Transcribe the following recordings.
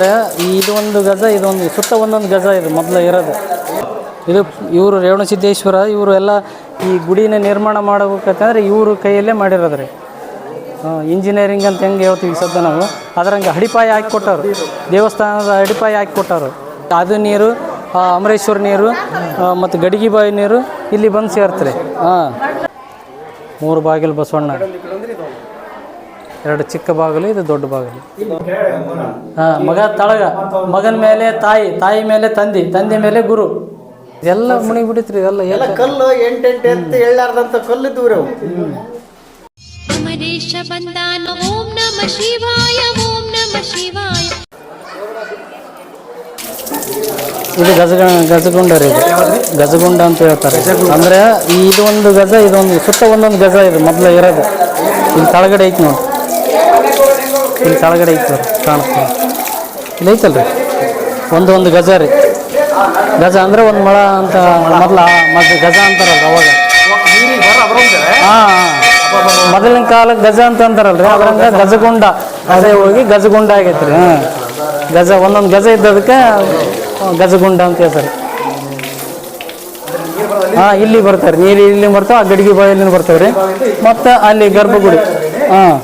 ಅಂದರೆ ಇದು ಒಂದು ಗಜ ಇದೊಂದು ಸುತ್ತ ಒಂದೊಂದು ಗಜ ಇದು ಮೊದಲು ಇರೋದು. ಇದು ಇವರು ರೇವಣಸಿದ್ದೇಶ್ವರ, ಇವರು ಎಲ್ಲ ಈ ಗುಡಿನ ನಿರ್ಮಾಣ ಮಾಡಬೇಕಂತಂದ್ರೆ ಇವರು ಕೈಯಲ್ಲೇ ಮಾಡಿರೋದು ರೀ. ಇಂಜಿನಿಯರಿಂಗ್ ಅಂತ ಹೆಂಗೆ ಹೇಳ್ತೀವಿ ಸದ್ಯ ನಾವು. ಅದರಂಗೆ ಅಡಿಪಾಯ ಹಾಕಿ ಕೊಟ್ಟವರು ದೇವಸ್ಥಾನದ ಅಡಿಪಾಯ ಹಾಕಿ ಕೊಟ್ಟರು ಅದು ನೀರು ಅಮರೇಶ್ವರ ನೀರು ಮತ್ತು ಗಡಿಗೆ ಬಾವಿ ನೀರು ಇಲ್ಲಿ ಬಂದು ಸೇರ್ತಾರೆ. ಹಾಂ. ಮೂರು ಬಾಗಿಲು ಬಸವಣ್ಣ. ಎರಡು ಚಿಕ್ಕ ಬಾಗಿಲು ಇದು ದೊಡ್ಡ ಬಾಗಿಲು. ಹಾಂ ಮಗ ತಳಗ ಮಗನ ಮೇಲೆ ತಾಯಿ ತಾಯಿ ಮೇಲೆ ತಂದೆ ತಂದೆ ಮೇಲೆ ಗುರು. ಎಲ್ಲ ಮುಣಿ ಬಿಡಿತ್ರಿ ಎಲ್ಲ ಎಲ್ಲ ಕಲ್ಲು ಎಂಟೆಂಟು ಎತ್ತು ಎಳ್ಳಾರ್ದಂತ ಕಲ್ಲು ದೂರ ಅಮರೇಶ ಬಂದಾನ ಓಂ ನಮ ಶಿವಾಯ ಓಂ ನಮ ಶಿವಾಯ. ಇದು ಗಜಗ ಗಜಗುಂಡ ರೀ ಇದು. ಗಜಗುಂಡ ಅಂತ ಹೇಳ್ತಾರೆ. ಅಂದ್ರೆ ಇದೊಂದು ಇದು ಒಂದು ಗಜ ಇದೊಂದು ಸುತ್ತ ಒಂದೊಂದು ಗಜ ಇದು ಮೊದಲು ಇರೋದು. ಇಲ್ಲಿ ಕೆಳಗಡೆ ಐತಿ ನೋಡಿ. ಇಲ್ಲಿ ಕೆಳಗಡೆ ಐತಿ ಕಾಣಿಸ್ತೀವಿ ಇಲ್ಲಿ ಐತಲ್ರಿ? ಒಂದು ಒಂದು ಗಜ ರೀ. ಗಜ ಅಂದರೆ ಒಂದು ಮೊಳ ಅಂತ ಮೊದಲ ಮೊದಲು ಗಜ ಅಂತಾರಲ್ರಿ ಅವಾಗ. ಹಾಂ ಮೊದಲಿನ ಕಾಲಕ್ಕೆ ಗಜ ಅಂತ ಅಂತಾರಲ್ರಿ, ಅದ್ರಂಗ ಗಜಗುಂಡ. ಅದೇ ಹೋಗಿ ಗಜಗುಂಡ ಆಗೈತ್ರಿ, ಹಾಂ. ಗಜ, ಒಂದೊಂದು ಗಜ ಇದ್ದದಕ್ಕೆ ಗಜಗುಂಡ ಅಂತ ಹೇಳ್ತಾರೆ ಹಾಂ, ಇಲ್ಲಿ ಬರ್ತಾರೆ, ನೀರು ಇಲ್ಲಿ ಬರ್ತಾವೆ, ಆ ಗಡಿಗೆ ಬಾಯಲ್ಲಿ ಬರ್ತಾವೆ ರೀ ಮತ್ತು ಅಲ್ಲಿ ಗರ್ಭಗುಡಿ, ಹಾಂ.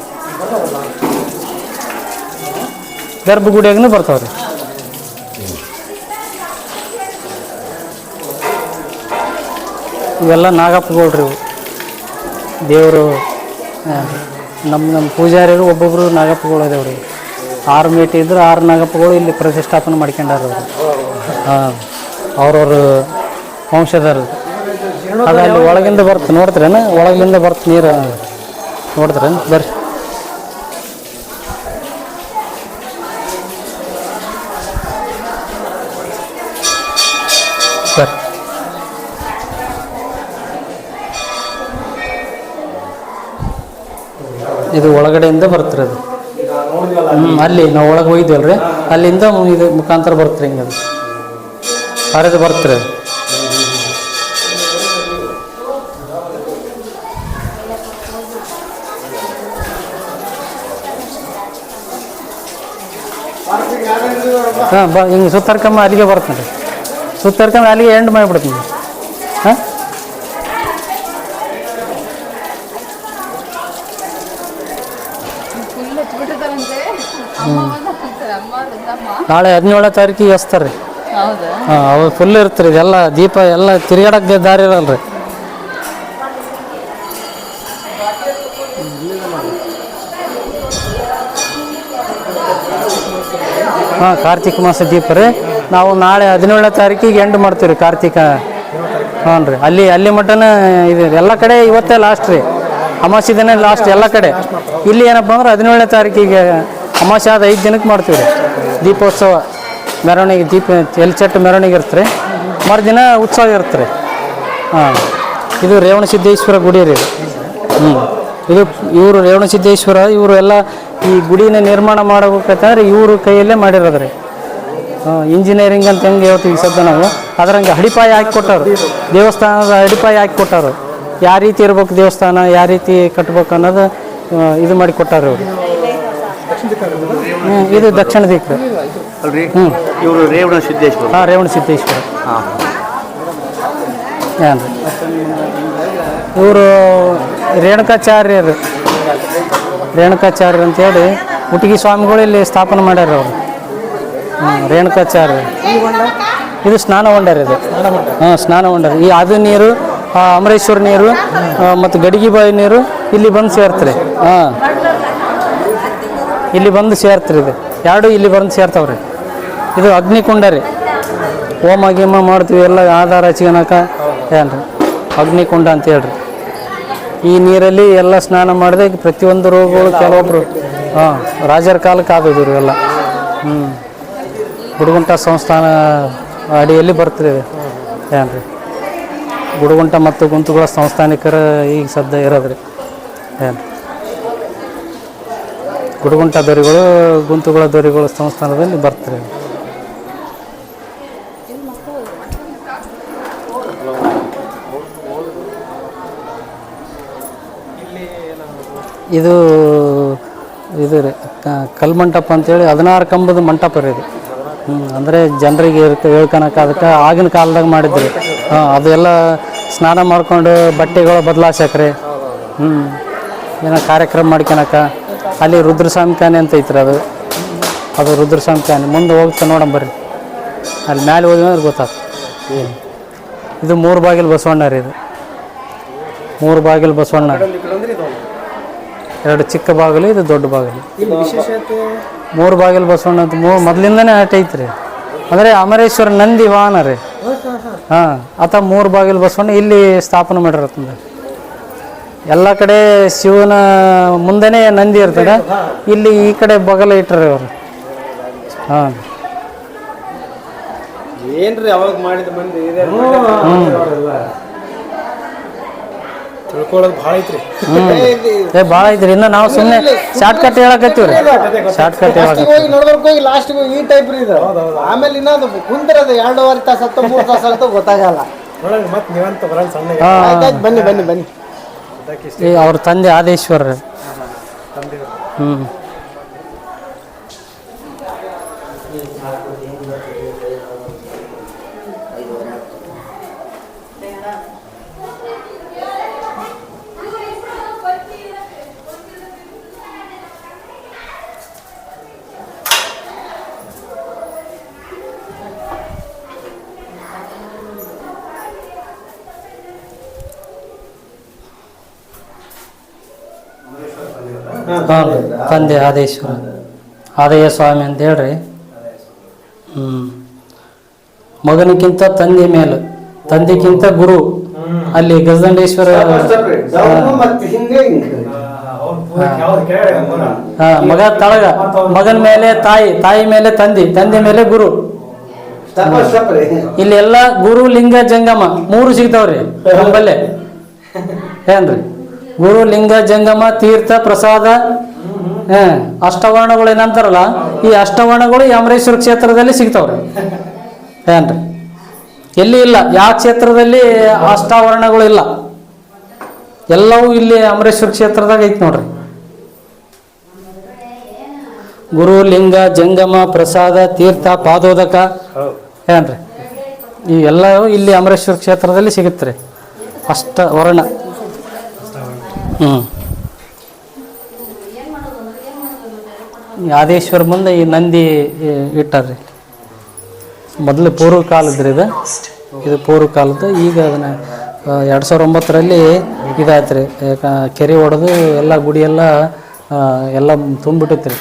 ಗರ್ಭಗುಡಿಯಾಗೂ ಬರ್ತಾವೆ ರೀ ಇವೆಲ್ಲ ನಾಗಪ್ಪಗಳ್ರಿ ಇವು. ದೇವರು ನಮ್ಮ ನಮ್ಮ ಪೂಜಾರಿಗಳು ಒಬ್ಬೊಬ್ಬರು ನಾಗಪ್ಪಗಳು ಅದಾವ್ರಿ ಆರು ಮೇಟಿ ಇದ್ರೆ ಆರು ನಾಗಪ್ಪಗಳು ಇಲ್ಲಿ ಪ್ರತಿಷ್ಠಾಪನೆ ಮಾಡ್ಕೊಂಡಾರ ಹಾಂ ಅವ್ರವ್ರ ವಂಶದಾರ ಅದು ಅಲ್ಲಿ ಒಳಗಿಂದ ಬರ್ತ ನೋಡ್ತೀರೇನು? ಒಳಗಿಂದ ಬರ್ತ ನೀರು ನೋಡ್ತೀರೇನು? ಬರ್ರಿ. ಇದು ಒಳಗಡೆಯಿಂದ ಬರ್ತಿರೋದು ಹ್ಞೂ ಅಲ್ಲಿ ನಾವು ಒಳಗೆ ಹೋಗಿದ್ವಲ್ರಿ ಅಲ್ಲಿಂದ ಇದು ಮುಖಾಂತರ ಬರ್ತೀರಿ ಹಿಂಗೆ ಅದು. ಹರಿದು ಬರ್ತೀರಿ ಹಾಂ, ಬ, ಹಿಂಗೆ ಸುತ್ತರ್ಕಮ್ಮ ಅಲ್ಲಿಗೆ ಬರ್ತೀನಿ ಸುತ್ತರ್ಕಮ್ಮ ಅಲ್ಲಿಗೆ ಎಂಡ್ ಮಾಡಿಬಿಡ್ತೀನಿ ಹಾಂ ನಾಳೆ ಹದಿನೇಳನೇ ತಾರೀಕಿಗೆ ಹಚ್ತಾರೆ. ರೀ ಹಾಂ ಅವ್ರು ಫುಲ್ ಇರ್ತಾರೆ ಇದೆಲ್ಲ ದೀಪ ಎಲ್ಲ ತಿರುಗಾಡಕ್ಕೆ ದಾರಿ ಇರಲ್ಲ ರೀ. ಹಾಂ ಕಾರ್ತಿಕ ಮಾಸ ದೀಪ ರೀ. ನಾವು ನಾಳೆ ಹದಿನೇಳನೇ ತಾರೀಕಿಗೆ ಎಂಡ್ ಮಾಡ್ತೀವಿ ರೀ ಕಾರ್ತಿಕ. ಹ್ಞೂ ರೀ. ಅಲ್ಲಿ ಅಲ್ಲಿ ಮಟ್ಟನೇ ಇದು ಎಲ್ಲ ಕಡೆ ಇವತ್ತೇ ಲಾಸ್ಟ್ ರೀ. ಅಮಾಸಿ ದಿನ ಲಾಸ್ಟ್ ಎಲ್ಲ ಕಡೆ. ಇಲ್ಲಿ ಏನಪ್ಪ ಅಂದ್ರೆ ಹದಿನೇಳನೇ ತಾರೀಕಿಗೆ ಅಮಾವಾಸ್ಯೆ ಆದ ಐದು ದಿನಕ್ಕೆ ಮಾಡ್ತೀವಿ ರೀ ದೀಪೋತ್ಸವ. ಮೆರವಣಿಗೆ, ದೀಪ, ಎಲ್ಚಟ್ಟು ಮೆರವಣಿಗೆ ಇರುತ್ತೆ ರೀ ಮರುದಿನ ಉತ್ಸವ ಇರುತ್ತೆ ರೀ ಹಾಂ. ಇದು ರೇವಣಸಿದ್ದೇಶ್ವರ ಗುಡಿ ರೀ ಹ್ಞೂ ಇದು ಇವರು ರೇವಣಸಿದ್ದೇಶ್ವರ, ಇವರು ಎಲ್ಲ ಈ ಗುಡಿನ ನಿರ್ಮಾಣ ಮಾಡಬೇಕಂತಂದ್ರೆ ಇವರು ಕೈಯಲ್ಲೇ ಮಾಡಿರೋದು ರೀ. ಇಂಜಿನಿಯರಿಂಗ್ ಅಂತ ಹೆಂಗೆ ಹೇಳ್ತೀವಿ ಸದ್ದು ನಾವು. ಅದ್ರಂಗೆ ಅಡಿಪಾಯ ಹಾಕಿ ಕೊಟ್ಟರು ದೇವಸ್ಥಾನದ ಅಡಿಪಾಯ ಹಾಕಿ ಕೊಟ್ಟರು ಯಾವ ರೀತಿ ಇರ್ಬೇಕು ದೇವಸ್ಥಾನ, ಯಾವ ರೀತಿ ಕಟ್ಬೇಕು ಅನ್ನೋದು ಇದು ಮಾಡಿ ಕೊಟ್ಟಾರ ಇವರು. ಹ್ಞೂ ಇದು ದಕ್ಷಿಣ ದಿಕ್ಕು. ಅಲ್ರಿ? ಹ್ಞೂ ಇವರು ರೇವಣ ಸಿದ್ದೇಶ್ವರ. ಹಾಂ ರೇವಣ ಸಿದ್ದೇಶ್ವರ. ಹಾಂ. ಏನು? ರೀ ಇವರು ರೇಣುಕಾಚಾರ್ಯರು. ರೇಣುಕಾಚಾರ್ಯರು ಅಂತೇಳಿ ಮುಟಿಗಿ ಸ್ವಾಮಿಗಳು ಇಲ್ಲಿ ಸ್ಥಾಪನೆ ಮಾಡ್ಯಾರ ಅವರು. ಹ್ಞೂ ರೇಣುಕಾಚಾರ್ಯ. ಇದು ಸ್ನಾನ ಹೊಂಡರ್ ಇದು. ಹಾಂ ಸ್ನಾನ ಹೊಂಡರ್ ಈ ಅದು ನೀರು ಆ ಅಮರೇಶ್ವರ ನೀರು ಮತ್ತು ಗಡಿಗೆ ಬಾಯಿ ನೀರು ಇಲ್ಲಿ ಬಂದು ಸೇರ್ತಾರೆ. ಹಾಂ. ಇಲ್ಲಿ ಬಂದು ಸೇರ್ತ್ರಿ ಇದು. ಎರಡು ಇಲ್ಲಿ ಬಂದು ಸೇರ್ತಾವ್ರಿ. ಇದು ಅಗ್ನಿಕುಂಡ ರೀ ಹೋಮ ಗೀಮ ಮಾಡ್ತೀವಿ, ಎಲ್ಲ ಆಧಾರ ಹಚ್ಕೊಳಕ ಏನ್ರಿ? ಅಗ್ನಿಕುಂಡ ಅಂತ ಹೇಳ್ರಿ. ಈ ನೀರಲ್ಲಿ ಎಲ್ಲ ಸ್ನಾನ ಮಾಡಿದೆ ಪ್ರತಿಯೊಂದು ರೋಗಗಳು ಕೆಲವೊಬ್ರು, ಹಾಂ, ರಾಜರ ಕಾಲಕ್ಕೆ ಆಗೋದು ಎಲ್ಲ ಹ್ಞೂ ಗುಡುಗುಂಟ ಸಂಸ್ಥಾನ ಅಡಿಯಲ್ಲಿ ಬರ್ತೀರಿ ಏನ್ರಿ? ಗುಡುಗುಂಟ ಮತ್ತು ಗುಂತುಗಳ ಸಂಸ್ಥಾನಿಕರ ಈಗ ಸದ್ಯ ಇರೋದ್ರಿ. ಏನು ಗುಡುಗುಂಟ ದೊರೆಗಳು, ಗುಂತುಗಳ ದೊರೆಗಳು ಸಂಸ್ಥಾನದಲ್ಲಿ ಬರ್ತಾರೆ. ಇದು ಇದು ರೀ, ಕ- ಕಲ್ ಮಂಟಪ ಅಂತೇಳಿ ಹದಿನಾರು ಕಂಬದ ಮಂಟಪ ರೀ ಇದು. ಅಂದರೆ ಜನರಿಗೆ ಹೇಳ್ಕೊಳಕ್ಕೆ ಅದಕ್ಕೆ ಆಗಿನ ಕಾಲದಾಗ ಮಾಡಿದ್ರಿ. ಹಾಂ, ಅದೆಲ್ಲ ಸ್ನಾನ ಮಾಡ್ಕೊಂಡು ಬಟ್ಟೆಗಳು ಬದಲಾಯಿಸಕ್ರಿ ಹ್ಞೂ ಏನೋ ಕಾರ್ಯಕ್ರಮ ಮಾಡ್ಕೊಳಕ ಅಲ್ಲಿ ರುದ್ರಸ್ವಾಮಿ ಅಂತ ಐತ್ರಿ ಅದು. ಅದು ರುದ್ರಸ್ವಾಮಿ ಮುಂದೆ ಹೋಗ್ತ ನೋಡಮ್ ಬರ್ರಿ. ಅಲ್ಲಿ ಮ್ಯಾಲೆ ಹೋದ್ವಿ ಅಂದ್ರೆ ಗೊತ್ತಾಗ್ತದೆ. ಇದು ಮೂರು ಬಾಗಿಲು ಬಸವಣ್ಣ ರೀ ಇದು. ಮೂರು ಬಾಗಿಲು ಬಸವಣ್ಣ ಎರಡು ಚಿಕ್ಕ ಬಾಗಿಲು ಇದು ದೊಡ್ಡ ಬಾಗಿಲು. ಮೂರು ಬಾಗಿಲು ಬಸವಣ್ಣ ಅಂತ ಮೂರು ಮೊದಲಿಂದನೇ ಆಟ ಐತ್ರಿ. ಅಂದರೆ ಅಮರೇಶ್ವರ ನಂದಿ ವಾಹನ ರೀ. ಹಾಂ ಆತ ಮೂರು ಬಾಗಿಲು ಬಸವಣ್ಣ ಇಲ್ಲಿ ಸ್ಥಾಪನೆ ಮಾಡಿರತ್ತಂದ ಎಲ್ಲ ಕಡೆ ಶಿವನ ಮುಂದೆನೇ ನಂದಿ ಇರ್ತದೆ. ಇಲ್ಲಿ ಈ ಕಡೆ ಬಗಲ ಇಟ್ಟರೆ ಅವರು ಹಾಂ. ಏನ್ರಿ ಅವಾಗ ಮಾಡಿದ ಮಂದಿ? ಇದೆ ತಿಳ್ಕೊಳ್ಳೋದು ಭಾಳ ಐತ್ರಿ. ಏ ಭಾಳ ಐತ್ರಿ. ಇನ್ನು ನಾವು ಸುಮ್ಮನೆ ಶಾರ್ಟ್ ಕಟ್ ಹೇಳಕತ್ತೀವಿ ರೀ. ಶಾರ್ಟ್ ಕಟ್ ಹೋಗಿ ನೋಡ್ಬೇಕು ಹೋಗಿ ಲಾಸ್ಟ್ ಈ ಟೈಪ್ ರೀ ಇದು. ಆಮೇಲೆ ಇನ್ನೊಂದು ಅದು ಎರಡೂವರೆ ತಾಸು ಹತ್ತು ಮೂರು ತಾಸು ಅಂತ ಗೊತ್ತಾಗಲ್ಲ. ಮತ್ತೆ ನೀವಂತ ಬರಲ್ಲ ಸಣ್ಣ ಬನ್ನಿ ಬನ್ನಿ ಬನ್ನಿ. ಅವ್ರ ತಂದೆ ಆದೇಶ್ವರ ಹ್ಞೂ ಹಾಂ ತಂದೆ ಆದೇಶ್ವರ. ಆದಯ್ಯ ಸ್ವಾಮಿ ಅಂತ ಹೇಳ್ರಿ. ಹ್ಞೂ ಮಗನಿಗಿಂತ ತಂದೆ ಮೇಲೆ ತಂದೆಗಿಂತ ಗುರು. ಅಲ್ಲಿ ಗಜದಂಡೇಶ್ವರ ಮಗ ತಳಗ ಮಗನ ಮೇಲೆ ತಾಯಿ ತಾಯಿ ಮೇಲೆ ತಂದೆ ತಂದೆ ಮೇಲೆ ಗುರು. ಇಲ್ಲಿ ಎಲ್ಲ ಗುರು ಲಿಂಗ ಜಂಗಮ ಮೂರು ಸಿಗ್ತಾವ್ರಿ ನಮ್ಮಲ್ಲೇ ಏನ್ರಿ? ಗುರು ಲಿಂಗ ಜಂಗಮ ತೀರ್ಥ ಪ್ರಸಾದ ಅಷ್ಟವರ್ಣಗಳು ಏನಂತಾರಲ್ಲ, ಈ ಅಷ್ಟವರ್ಣಗಳು ಈ ಅಮರೇಶ್ವರ ಕ್ಷೇತ್ರದಲ್ಲಿ ಸಿಗ್ತಾವ್ರಿ. ಏನ್ರಿ? ಎಲ್ಲಿ ಇಲ್ಲ, ಯಾವ ಕ್ಷೇತ್ರದಲ್ಲಿ ಅಷ್ಟಾವರಣಗಳು ಇಲ್ಲ? ಎಲ್ಲವೂ ಇಲ್ಲಿ ಅಮರೇಶ್ವರ ಕ್ಷೇತ್ರದಾಗ ಐತಿ ನೋಡ್ರಿ. ಗುರು ಲಿಂಗ ಜಂಗಮ ಪ್ರಸಾದ ತೀರ್ಥ ಪಾದೋದಕ, ಏನ್ರಿ? ಈ ಎಲ್ಲವೂ ಇಲ್ಲಿ ಅಮರೇಶ್ವರ ಕ್ಷೇತ್ರದಲ್ಲಿ ಸಿಗುತ್ತೆ ಅಷ್ಟ ವರ್ಣ ಆದೇಶ್ವರ ಮುಂದೆ ಈ ನಂದಿ ಇಟ್ಟಾರ್ರಿ. ಮೊದಲು ಪೂರ್ವ ಕಾಲದ್ರಿ ಇದು. ಇದು ಪೂರ್ವ ಕಾಲದ್ದು. ಈಗ ಅದನ್ನ ಎರಡು ಸಾವಿರ ಒಂಬತ್ತರಲ್ಲಿ ಇದಾಯ್ತು ರೀ ಕೆರೆ ಹೊಡೆದು ಎಲ್ಲ ಗುಡಿ ಎಲ್ಲ ಎಲ್ಲ ತುಂಬಿಟ್ಟೈತೆ ರೀ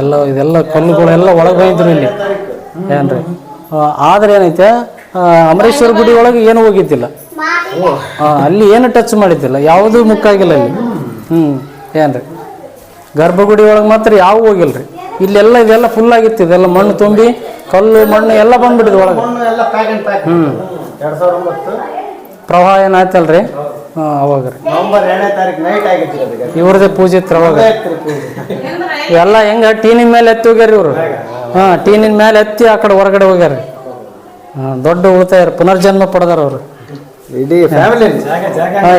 ಎಲ್ಲ, ಇದೆಲ್ಲ ಕಲ್ಲುಗಳೆಲ್ಲ ಒಳಗೆ ಹೋಗಿದ್ರು ಇಲ್ಲಿ. ಏನ್ರಿ? ಆದ್ರೆ ಏನೈತೆ ಅಮರೇಶ್ವರ ಗುಡಿ ಒಳಗೆ ಏನು ಹೋಗಿದ್ದಿಲ್ಲ. ಅಲ್ಲಿ ಏನು ಟಚ್ ಮಾಡಿದ್ದಿಲ್ಲ. ಯಾವುದೂ ಮುಕ್ಕಾಗಿಲ್ಲ ಅಲ್ಲಿ. ಹ್ಞೂ ಏನ್ರಿ? ಗರ್ಭಗುಡಿ ಒಳಗೆ ಮಾತ್ರ ಯಾವ ರೀ ಇಲ್ಲೆಲ್ಲ ಇದೆಲ್ಲ ಫುಲ್ ಆಗಿತ್ತು. ಇದೆಲ್ಲ ಮಣ್ಣು ತುಂಬಿ, ಕಲ್ಲು, ಮಣ್ಣು ಎಲ್ಲ ಬಂದ್ಬಿಟ್ಟಿದೆ ಒಳಗೆ. ಹ್ಞೂ ಪ್ರವಾಹ ಏನಾಯ್ತಲ್ರಿ ಹಾಂ, ಅವಾಗ ರೀ. ಇವ್ರದೇ ಪೂಜೆ ಇತ್ತು ಅವಾಗ. ಎಲ್ಲ ಹೆಂಗ? ಟೀನಿನ ಮೇಲೆ ಎತ್ತಿ ಹೋಗ್ಯಾರ ಇವರು. ಹಾಂ, ಟೀನಿನ ಮೇಲೆ ಎತ್ತಿ ಆ ಕಡೆ ಹೊರಗಡೆ ಹೋಗ್ಯಾರ. ಹಾಂ, ದೊಡ್ಡ ಉಳಿತಾಯ ಪುನರ್ಜನ್ಮ ಪಡೆದಾರ ಅವರು. ಇಡೀ ಫ್ಯಾಮಿಲಿ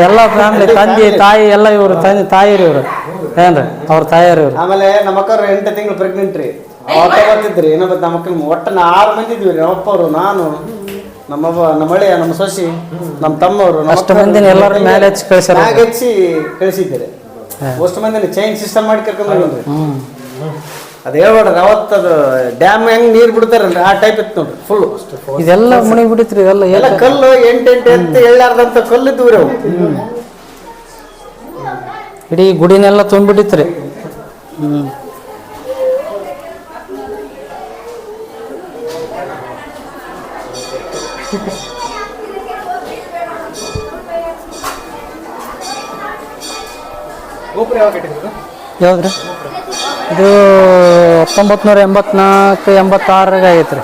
ಎಲ್ಲ ಫ್ಯಾಮಿಲಿ ತಂದೆ ತಾಯಿ ಎಲ್ಲ ಇವರು ತಂದೆ ತಾಯಿ ರೀ ಇವರು. ಏನ್ರಿ? ಅವ್ರ ತಾಯಿಯರು ಇವರು. ಆಮೇಲೆ ನಮ್ಮ ಅಕ್ಕವ್ರು ಎಂಟು ತಿಂಗಳು ಪ್ರೆಗ್ನೆಂಟ್ ರೀ. ಅವತ್ತ ಗೊತ್ತಿದ್ರಿ ಏನೋ ನಮ್ಮ ಅಕ್ಕನ ಒಟ್ಟು ನಾ ಆರು ಮಂದಿ ಇದ್ವಿ ರೀ. ಅಪ್ಪವರು ನಾನು ನಮ್ಮವ್ವ ನಮ್ಮ ಅಳಿಯ ನಮ್ಮ ಸೊಸಿ ನಮ್ಮ ತಮ್ಮವರು ಅಷ್ಟು ಮಂದಿನ ಎಲ್ಲರೂ ಮೇಲೆ ಹಚ್ಚಿ ಕಳ್ಸ್ಯಾರ ಮ್ಯಾಗ್ ಹಚ್ಚಿ ಕಳಿಸಿದ್ದೀರಿ ಅಷ್ಟು ಮಂದಿನ ಚೈನ್ ಸಿಸ್ಟಮ್ ಮಾಡಿ ಕರ್ಕೊಂಡು ಬಂದ್ರಿ ಹ್ಞೂ ಅದು ಹೇಳ್ಬೇಡ್ರಿ ಅದು ಡ್ಯಾಮ್ ಹೆಂಗ್ ನೀರ್ ಬಿಡ್ತಾರಲ್ರಿ ಆ ಟೈಪ್ ಇತ್ತು ನೋಡ್ರಿ ಫುಲ್ ಇದೆಲ್ಲ ಮುಣಿಗಿ ಬಿಟ್ಟಿತ್ರಿ ಇದೆಲ್ಲ ಎಲ್ಲ ಎಲ್ಲ ಕಲ್ಲು ಎಂಟೆಂಟು ಎತ್ತು ಎಳ್ಳಾರ್ದಂತ ಕಲ್ಲು ಇದ್ವು ರೀ ಅವು. ಇಡೀ ಗುಡಿನೆಲ್ಲ ತುಂಬಿಟ್ಟಿತ್ರಿ ಹ್ಞೂ ಗೋಪುರ ಯಾವಾಗ ಕಟ್ಟಿದ್ರು ಯಾವ್ದ್ರಿ ಇದು ಹತ್ತೊಂಬತ್ತು ನೂರ ಎಂಬತ್ನಾಲ್ಕು ಎಂಬತ್ತಾರಾಗ ಆಗೈತೆ ರೀ.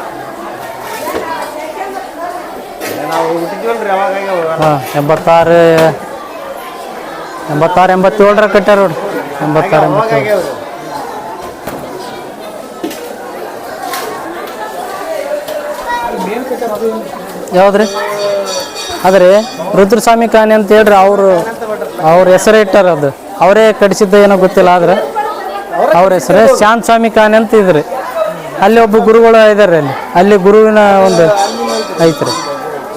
ಹಾಂ, ಎಂಬತ್ತಾರು ಎಂಬತ್ತಾರು ಎಂಬತ್ತೇಳರ ಕಟ್ಟಾರ ನೋಡ್ರಿ. ಎಂಬತ್ತಾರು, ಎಂಬತ್ತೇಳು. ಯಾವ್ದ್ರಿ? ಅದ್ರಿ, ರುದ್ರಸ್ವಾಮಿ ಕಾಣಿ ಅಂತ ಹೇಳ್ರಿ, ಅವರು, ಅವ್ರ ಹೆಸರು ಇಟ್ಟಾರ ಅದು. ಅವರೇ ಕಡಿಸಿದ್ದ ಏನೋ ಗೊತ್ತಿಲ್ಲ, ಆದ್ರೆ ಅವ್ರ ಹೆಸರು ಶಾಂತ ಸ್ವಾಮಿ ಖಾನ್ ಅಂತ ಇದ್ರಿ. ಅಲ್ಲಿ ಒಬ್ಬ ಗುರುಗಳು ಇದಾರೆ ಅಲ್ಲಿ. ಅಲ್ಲಿ ಗುರುವಿನ ಒಂದು ಐತ್ರಿ.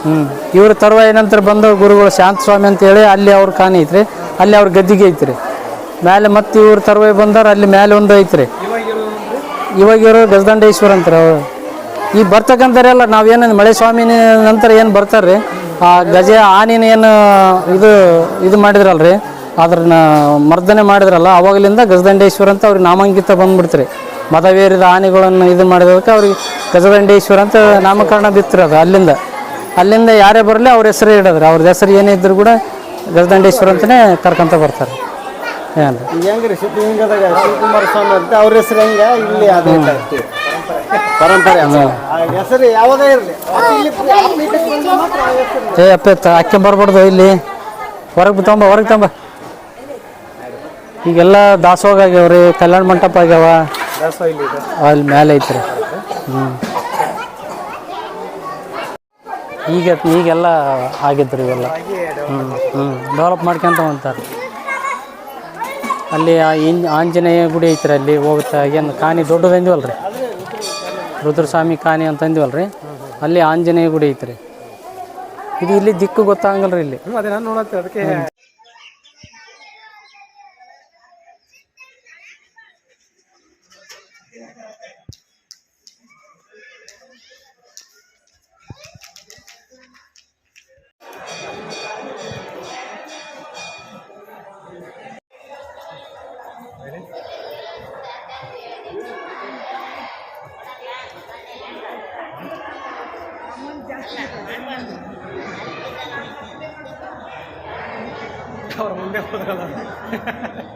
ಹ್ಞೂ ಇವ್ರ ತರುವಾಯ ನಂತರ ಬಂದ ಗುರುಗಳು ಶಾಂತ ಸ್ವಾಮಿ ಅಂತ ಹೇಳಿ ಅಲ್ಲಿ ಅವ್ರ ಖಾನ್ ಐತ್ರಿ. ಅಲ್ಲಿ ಅವ್ರ ಗದ್ದಿಗೆ ಐತ್ರಿ. ಮೇಲೆ ಮತ್ತೆ ಇವ್ರ ತರುವಾಯ ಬಂದವ್ರು ಅಲ್ಲಿ ಮೇಲೆ ಒಂದು ಐತ್ರಿ. ಇವಾಗ ಇವರು ಗಜದಂಡೇಶ್ವರ ಅಂತಾರೆ ಈ ಈ ಬರ್ತಕ್ಕಂಥವ್ರೆಲ್ಲ ನಾವೇನು ಮಳೆ ಸ್ವಾಮಿನ ನಂತರ ಏನು ಬರ್ತಾರೆ ಆ ಗಜ ಆನಿನ ಏನು ಇದು ಇದು ಮಾಡಿದ್ರಲ್ರಿ? ಅದ್ರನ್ನ ಮರ್ದನೆ ಮಾಡಿದ್ರಲ್ಲ ಅವಾಗಲಿಂದ ಗಜದಂಡೇಶ್ವರ ಅಂತ ಅವ್ರಿಗೆ ನಾಮಾಂಕಿತ ಬಂದ್ಬಿಡ್ತಾರೆ. ಮದವೇರಿದ ಆನೆಗಳನ್ನು ಇದು ಮಾಡಿದಕ್ಕೆ ಅವ್ರಿಗೆ ಗಜದಂಡೇಶ್ವರ ಅಂತ ನಾಮಕರಣ ಬಿತ್ತರಿ ಅದು ಅಲ್ಲಿಂದ. ಅಲ್ಲಿಂದ ಯಾರೇ ಬರಲಿ ಅವ್ರ ಹೆಸರು ಇಡೋದ್ರೆ. ಅವ್ರದ್ದು ಹೆಸರು ಏನೇ ಇದ್ರು ಕೂಡ ಗಜದಂಡೇಶ್ವರ ಅಂತಲೇ ಕರ್ಕೊಂತ ಬರ್ತಾರೆ. ಏನು ಹೆಂಗ್ರಿ ಸಿದ್ಧಲಿಂಗದಾಗ ಶಿವಕುಮಾರ ಸ್ವಾಮಿ ಅಂತ ಅವ್ರ ಹೆಸರು ಹೆಂಗ? ಇಲ್ಲಿ ಅದೇ ಪರಂಪರೆ ಹೆಸರು ಇರಲಿ? ಏ ಅಪ್ಪ ಅಕ್ಕಿ ಬರ್ಬಾರ್ದು ಇಲ್ಲಿ. ಹೊರಗೆ ತೊಂಬ ಹೊರಗೆ ತೊಂಬ ಈಗೆಲ್ಲ ದಾಸೋಗ ರೀ ಕಲ್ಯಾಣ ಮಂಟಪ ಆಗ್ಯಾವ. ಅಲ್ಲಿ ಮೇಲೆ ಐತ್ರಿ. ಹ್ಞೂ ಈಗ ಈಗೆಲ್ಲ ಆಗಿದ್ರಿ ಇವೆಲ್ಲ. ಹ್ಞೂ ಹ್ಞೂ ಡೆವಲಪ್ ಮಾಡ್ಕೊಂತ ಹೊಂಟಾರೆ. ಅಲ್ಲಿ ಆಂಜನೇಯ ಗುಡಿ ಐತ್ರಿ ಅಲ್ಲಿ ಹೋಗುತ್ತೆ. ಏನು ಕಾನಿ ರೀ ರುದ್ರಸ್ವಾಮಿ ಕಾನಿ ಅಂತ ಅಲ್ಲಿ ಆಂಜನೇಯ ಗುಡಿ ಐತ್ರಿ. ಇದು ಇಲ್ಲಿ ದಿಕ್ಕು ಗೊತ್ತಾಗಲ್ರಿ ಇಲ್ಲಿ. 不得了！哈哈哈哈。